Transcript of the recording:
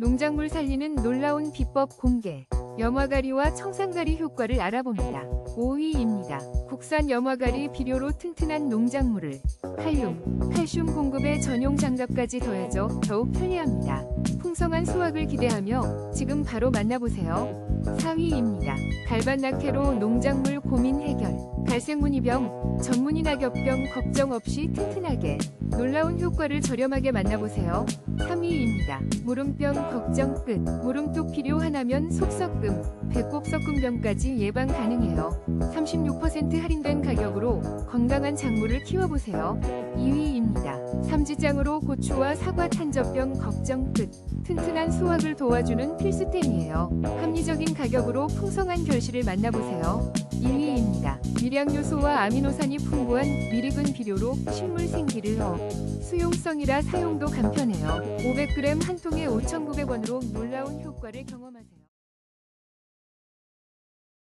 농작물 살리는 놀라운 비법 공개. 염화가리와 청산가리 효과를 알아봅니다. 5위입니다. 국산 염화가리 비료로 튼튼한 농작물을 칼륨, 칼슘 공급에 전용 장갑까지 더해져 더욱 편리합니다. 풍성한 수확을 기대하며 지금 바로 만나보세요. 4위입니다. 갈반 낙해로 농작물 고민 해결. 갈색무늬병, 전문이 낙엽병 걱정 없이 튼튼하게 놀라운 효과를 저렴하게 만나보세요. 3위입니다. 무름병 걱정 끝. 무름독 필요 하나면 속석금, 배꼽 석금병까지 예방 가능해요. 36% 할인 된 가격으로 건강한 작물을 키워보세요. 2위입니다. 삼지장으로 고추와 사과 탄저병 걱정 끝. 튼튼한 수확을 도와주는 필수템이에요. 합리적인 가격으로 풍성한 결실을 만나보세요. 1위입니다. 미량요소와 아미노산이 풍부한 미리근 비료로 식물 생기를 업. 수용성이라 사용도 간편해요. 500g 한 통에 5,900원으로 놀라운 효과를 경험하세요.